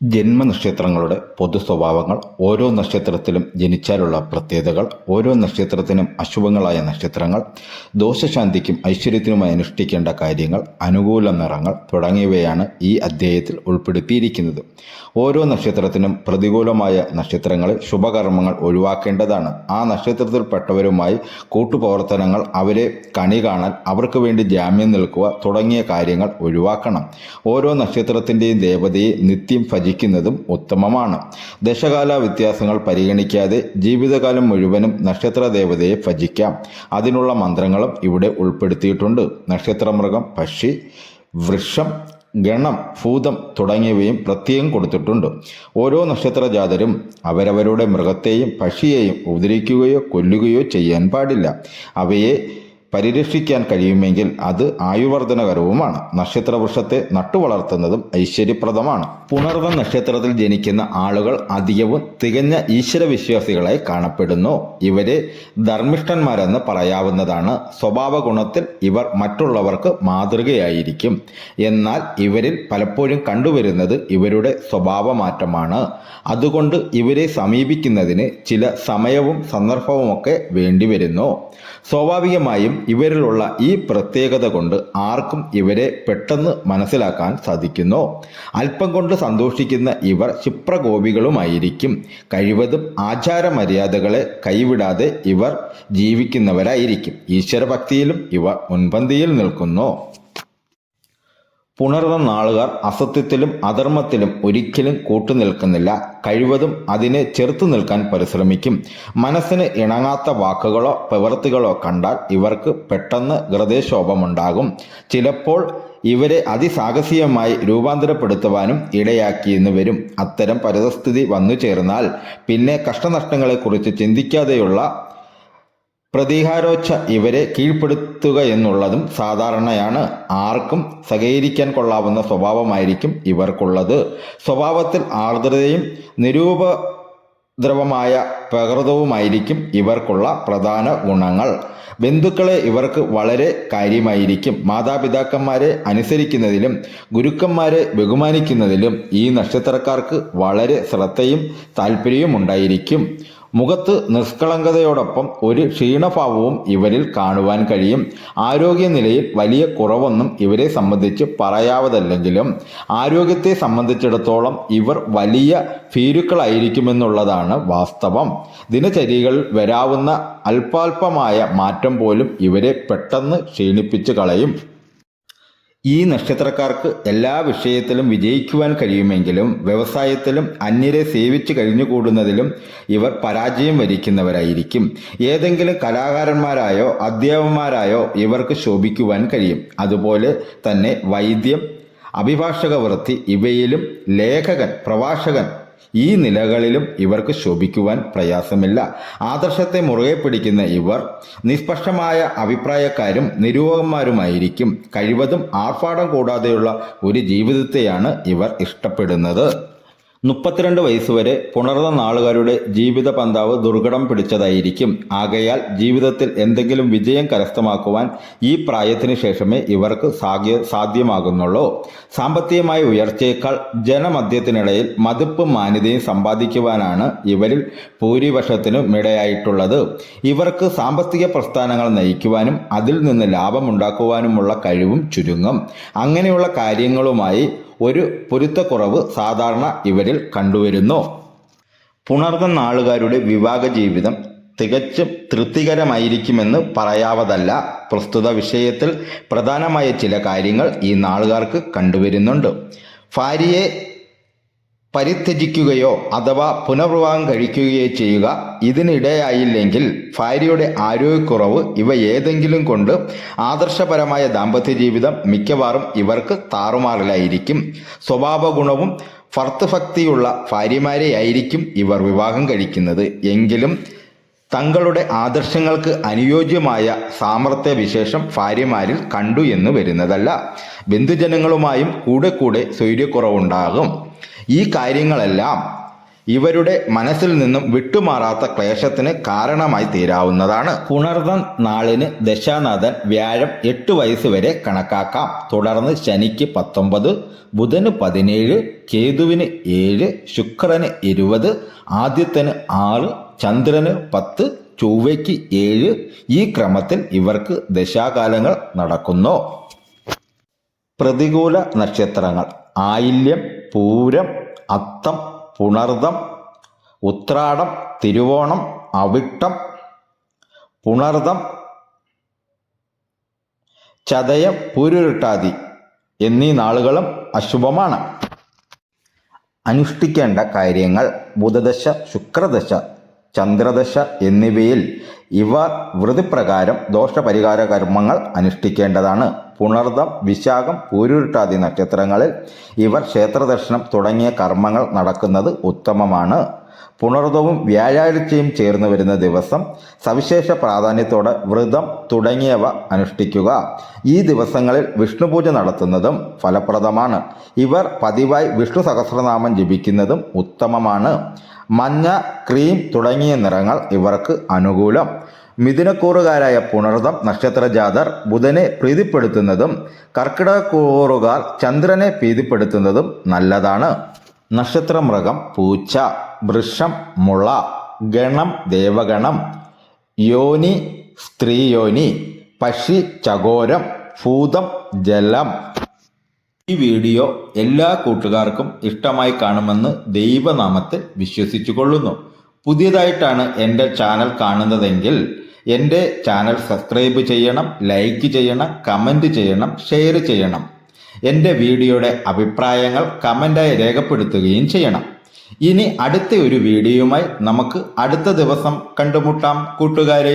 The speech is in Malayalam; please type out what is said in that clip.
ജന്മനക്ഷത്രങ്ങളുടെ പൊതു സ്വഭാവങ്ങൾ ഓരോ നക്ഷത്രത്തിലും ജനിച്ചാലുള്ള പ്രത്യേകതകൾ ഓരോ നക്ഷത്രത്തിനും അശുഭങ്ങളായ നക്ഷത്രങ്ങൾ ദോഷശാന്തിക്കും ഐശ്വര്യത്തിനുമായി അനുഷ്ഠിക്കേണ്ട കാര്യങ്ങൾ അനുകൂല നിറങ്ങൾ തുടങ്ങിയവയാണ് ഈ അധ്യായത്തിൽ ഉൾപ്പെടുത്തിയിരിക്കുന്നത്. ഓരോ നക്ഷത്രത്തിനും പ്രതികൂലമായ നക്ഷത്രങ്ങളിൽ ശുഭകർമ്മങ്ങൾ ഒഴിവാക്കേണ്ടതാണ്. ആ നക്ഷത്രത്തിൽപ്പെട്ടവരുമായി കൂട്ടുപ്രവർത്തനങ്ങൾ അവരെ കണി കാണാൻ അവർക്ക് വേണ്ടി ജാമ്യം നിൽക്കുക തുടങ്ങിയ കാര്യങ്ങൾ ഒഴിവാക്കണം. ഓരോ നക്ഷത്രത്തിന്റെയും ദേവതയെ നിത്യം ഭജിക്കുന്നതും ഉത്തമമാണ്. ദശകാല വ്യത്യാസങ്ങൾ പരിഗണിക്കാതെ ജീവിതകാലം മുഴുവനും നക്ഷത്ര ദേവതയെ ഭജിക്കാം. അതിനുള്ള മന്ത്രങ്ങളും ഇവിടെ ഉൾപ്പെടുത്തിയിട്ടുണ്ട്. നക്ഷത്രമൃഗം പക്ഷി വൃക്ഷം ഗണം ഭൂതം തുടങ്ങിയവയും പ്രത്യേകം കൊടുത്തിട്ടുണ്ട്. ഓരോ നക്ഷത്രജാതരും അവരവരുടെ മൃഗത്തെയും പക്ഷിയെയും ഉപദ്രവിക്കുകയോ കൊല്ലുകയോ ചെയ്യാൻ പാടില്ല. അവയെ പരിരക്ഷിക്കാൻ കഴിയുമെങ്കിൽ അത് ആയുവർദ്ധനകരവുമാണ് നക്ഷത്രവൃക്ഷത്തെ നട്ടുവളർത്തുന്നതും ഐശ്വര്യപ്രദമാണ്. പുണർവ നക്ഷത്രത്തിൽ ജനിക്കുന്ന ആളുകൾ അധികവും തികഞ്ഞ ഈശ്വരവിശ്വാസികളായി കാണപ്പെടുന്നു. ഇവരെ ധർമ്മിഷ്ഠന്മാരെന്ന് പറയാവുന്നതാണ്. സ്വഭാവ ഗുണത്തിൽ ഇവർ മറ്റുള്ളവർക്ക് മാതൃകയായിരിക്കും. എന്നാൽ ഇവരിൽ പലപ്പോഴും കണ്ടുവരുന്നത് ഇവരുടെ സ്വഭാവമാറ്റമാണ്. അതുകൊണ്ട് ഇവരെ സമീപിക്കുന്നതിന് ചില സമയവും സന്ദർഭവുമൊക്കെ വേണ്ടിവരുന്നു. സ്വാഭാവികമായും ഇവരിലുള്ള ഈ പ്രത്യേകത കൊണ്ട് ആർക്കും ഇവരെ പെട്ടെന്ന് മനസ്സിലാക്കാൻ സാധിക്കുന്നു. അല്പം കൊണ്ട് സന്തോഷിക്കുന്ന ഇവർ ക്ഷിപ്രകോപികളുമായിരിക്കും. കഴിവതും ആചാരമര്യാദകളെ കൈവിടാതെ ഇവർ ജീവിക്കുന്നവരായിരിക്കും. ഈശ്വരഭക്തിയിലും ഇവർ മുൻപന്തിയിൽ നിൽക്കുന്നു. പുണർന്ന നാളുകാർ അസത്യത്തിലും അധർമ്മത്തിലും ഒരിക്കലും കൂട്ടുനിൽക്കുന്നില്ല. കഴിവതും അതിനെ ചെറുത്തു നിൽക്കാൻ പരിശ്രമിക്കും. മനസ്സിന് ഇണങ്ങാത്ത വാക്കുകളോ പ്രവൃത്തികളോ കണ്ടാൽ ഇവർക്ക് പെട്ടെന്ന് ഹൃദയക്ഷോഭമുണ്ടാകും. ചിലപ്പോൾ ഇവരെ അതിസാഹസികമായി രൂപാന്തരപ്പെടുത്തുവാനും ഇടയാക്കിയെന്ന് വരും. അത്തരം പരിതസ്ഥിതി വന്നു ചേർന്നാൽ പിന്നെ കഷ്ടനഷ്ടങ്ങളെക്കുറിച്ച് ചിന്തിക്കാതെയുള്ള പ്രതികാരോച്ഛ ഇവരെ കീഴ്പ്പെടുത്തുക എന്നുള്ളതും സാധാരണയാണ്. ആർക്കും സഹകരിക്കാൻ കൊള്ളാവുന്ന സ്വഭാവമായിരിക്കും ഇവർക്കുള്ളത്. സ്വഭാവത്തിൽ ആർദ്രതയും നിരൂപദ്രവമായ പ്രകൃതവുമായിരിക്കും ഇവർക്കുള്ള പ്രധാന ഗുണങ്ങൾ. ബന്ധുക്കളെ ഇവർക്ക് വളരെ കാര്യമായിരിക്കും. മാതാപിതാക്കന്മാരെ അനുസരിക്കുന്നതിലും ഗുരുക്കന്മാരെ ബഹുമാനിക്കുന്നതിലും ഈ നക്ഷത്രക്കാർക്ക് വളരെ ശ്രദ്ധയും താല്പര്യവും ഉണ്ടായിരിക്കും. മുഖത്ത് നിഷ്കളങ്കതയോടൊപ്പം ഒരു ക്ഷീണഭാവവും ഇവരിൽ കാണുവാൻ കഴിയും. ആരോഗ്യനിലയിൽ വലിയ കുറവൊന്നും ഇവരെ സംബന്ധിച്ച് പറയാവതല്ലെങ്കിലും ആരോഗ്യത്തെ സംബന്ധിച്ചിടത്തോളം ഇവർ വലിയ ഭീരുക്കളായിരിക്കുമെന്നുള്ളതാണ് വാസ്തവം. ദിനചര്യകളിൽ വരാവുന്ന അല്പാൽപമായ മാറ്റം പോലും ഇവരെ പെട്ടെന്ന് ക്ഷീണിപ്പിച്ചു കളയും. ഈ നക്ഷത്രക്കാർക്ക് എല്ലാ വിഷയത്തിലും വിജയിക്കുവാൻ കഴിയുമെങ്കിലും വ്യവസായത്തിലും അന്യരെ സേവിച്ച് കഴിഞ്ഞുകൂടുന്നതിലും ഇവർ പരാജയം വരിക്കുന്നവരായിരിക്കും. ഏതെങ്കിലും കലാകാരന്മാരായോ അധ്യാപകന്മാരായോ ഇവർക്ക് ശോഭിക്കുവാൻ കഴിയും. അതുപോലെ തന്നെ വൈദ്യം അഭിഭാഷക വൃത്തി ഇവയിലും ലേഖകൻ പ്രഭാഷകൻ ഈ നിലകളിലും ഇവർക്ക് ശോഭിക്കുവാൻ പ്രയാസമില്ല. ആദർശത്തെ മുറുകെ പിടിക്കുന്ന ഇവർ നിഷ്പക്ഷമായ അഭിപ്രായക്കാരും നിരൂപകന്മാരുമായിരിക്കും. കഴിവതും ആർഭാടം കൂടാതെയുള്ള ഒരു ജീവിതത്തെയാണ് ഇവർ ഇഷ്ടപ്പെടുന്നത്. മുപ്പത്തിരണ്ട് വയസ്സുവരെ പുണർന്ന നാളുകാരുടെ ജീവിത പന്താവ് ദുർഘടം പിടിച്ചതായിരിക്കും. ആകയാൽ ജീവിതത്തിൽ എന്തെങ്കിലും വിജയം കരസ്ഥമാക്കുവാൻ ഈ പ്രായത്തിന് ശേഷമേ ഇവർക്ക് സാധ്യ സാധ്യമാകുന്നുള്ളൂ. സാമ്പത്തികമായ ഉയർച്ചയേക്കാൾ ജനമധ്യത്തിനിടയിൽ മതിപ്പും മാന്യതയും സമ്പാദിക്കുവാനാണ് ഇവരിൽ ഭൂരിപക്ഷത്തിനും ഇടയായിട്ടുള്ളത് ഇവർക്ക് സാമ്പത്തിക പ്രസ്ഥാനങ്ങൾ നയിക്കുവാനും അതിൽ നിന്ന് ലാഭമുണ്ടാക്കുവാനുമുള്ള കഴിവും ചുരുങ്ങും. അങ്ങനെയുള്ള കാര്യങ്ങളുമായി ഒരു പൊരുത്തക്കുറവ് സാധാരണ ഇവരിൽ കണ്ടുവരുന്നു. പുണർന്ന നാളുകാരുടെ വിവാഹ ജീവിതം തികച്ചും തൃപ്തികരമായിരിക്കുമെന്ന് പറയാവതല്ല പ്രസ്തുത വിഷയത്തിൽ പ്രധാനമായ ചില കാര്യങ്ങൾ ഈ നാളുകാർക്ക് കണ്ടുവരുന്നുണ്ട്. ഭാര്യയെ പരിത്യജിക്കുകയോ അഥവാ പുനർവിവാഹം കഴിക്കുകയോ ചെയ്യുക ഇതിനിടയായില്ലെങ്കിൽ ഭാര്യയുടെ ആരോഗ്യക്കുറവ് ഇവ ഏതെങ്കിലും കൊണ്ട് ആദർശപരമായ ദാമ്പത്യ ജീവിതം മിക്കവാറും ഇവർക്ക് താറുമാറിലായിരിക്കും. സ്വഭാവ ഗുണവും ഭർത്തഭക്തിയുള്ള ഭാര്യമാരെയായിരിക്കും ഇവർ വിവാഹം കഴിക്കുന്നത്. എങ്കിലും തങ്ങളുടെ ആദർശങ്ങൾക്ക് അനുയോജ്യമായ സാമർത്ഥ്യ വിശേഷം ഭാര്യമാരിൽ കണ്ടു എന്ന് വരുന്നതല്ല. ബന്ധുജനങ്ങളുമായും കൂടെ കൂടെ സ്വൈര്യക്കുറവുണ്ടാകും. ഈ കാര്യങ്ങളെല്ലാം ഇവരുടെ മനസ്സിൽ നിന്നും വിട്ടുമാറാത്ത ക്ലേശത്തിന് കാരണമായി തീരാവുന്നതാണ്. പുണർന്ന നാളിന് ദശാനാഥൻ വ്യാഴം എട്ട് വയസ്സ് വരെ കണക്കാക്കാം. തുടർന്ന് ശനിക്ക് പത്തൊമ്പത് ബുധന് പതിനേഴ് കേതുവിന് ഏഴ് ശുക്രന് ഇരുപത് ആദ്യത്തിന് ആറ് ചന്ദ്രന് പത്ത് ചൊവ്വയ്ക്ക് ഏഴ്. ഈ ക്രമത്തിൽ ഇവർക്ക് ദശാകാലങ്ങൾ നടക്കുന്നു. പ്രതികൂല നക്ഷത്രങ്ങൾ ആയില്യം പൂരം അത്തം പുണർദം ഉത്രാടം തിരുവോണം അവിട്ടം പുണർദം ചതയം പൂരുരുട്ടാതി എന്നീ നാളുകളും അശുഭമാണ്. അനുഷ്ഠിക്കേണ്ട കാര്യങ്ങൾ ബുധദശ ശുക്രദശ ചന്ദ്രദശ എന്നിവയിൽ ഇവ വൃതിപ്രകാരം ദോഷപരിഹാര കർമ്മങ്ങൾ അനുഷ്ഠിക്കേണ്ടതാണ്. പുണർദം വിശാഖം പൂരുരുട്ടാദി നക്ഷത്രങ്ങളിൽ ഇവർ ക്ഷേത്രദർശനം തുടങ്ങിയ കർമ്മങ്ങൾ നടക്കുന്നത് ഉത്തമമാണ്. പുണർദവും വ്യാഴാഴ്ചയും ചേർന്ന് വരുന്ന ദിവസം സവിശേഷ പ്രാധാന്യത്തോടെ വ്രതം തുടങ്ങിയവ അനുഷ്ഠിക്കുക. ഈ ദിവസങ്ങളിൽ വിഷ്ണുപൂജ നടത്തുന്നതും ഫലപ്രദമാണ്. ഇവർ പതിവായി വിഷ്ണു സഹസ്രനാമം ജപിക്കുന്നതും ഉത്തമമാണ്. മഞ്ഞ ക്രീം തുടങ്ങിയ നിറങ്ങൾ ഇവർക്ക് അനുകൂലം. മിഥുനക്കൂറുകാരായ പുണർദം നക്ഷത്രജാതർ ബുധനെ പ്രീതിപ്പെടുത്തുന്നതും കർക്കിടകക്കൂറുകാർ ചന്ദ്രനെ പ്രീതിപ്പെടുത്തുന്നതും നല്ലതാണ്. നക്ഷത്രമൃഗം പൂച്ച വൃഷം മുള ഗണം ദേവഗണം യോനി സ്ത്രീയോനി പക്ഷി ചകോരം ഭൂതം ജലം. ഈ വീഡിയോ എല്ലാ കൂട്ടുകാർക്കും ഇഷ്ടമായി കാണുമെന്ന് ദൈവനാമത്തിൽ വിശ്വസിച്ചു കൊള്ളുന്നു പുതിയതായിട്ടാണ് എന്റെ ചാനൽ കാണുന്നതെങ്കിൽ എന്റെ ചാനൽ സബ്സ്ക്രൈബ് ചെയ്യണം ലൈക്ക് ചെയ്യണം കമന്റ് ചെയ്യണം ഷെയർ ചെയ്യണം. എന്റെ വീഡിയോയുടെ അഭിപ്രായങ്ങൾ കമന്റായി രേഖപ്പെടുത്തുകയും ചെയ്യണം. ഇനി അടുത്ത ഒരു വീഡിയോയുമായി നമുക്ക് അടുത്ത ദിവസം കണ്ടുമുട്ടാം കൂട്ടുകാരെ.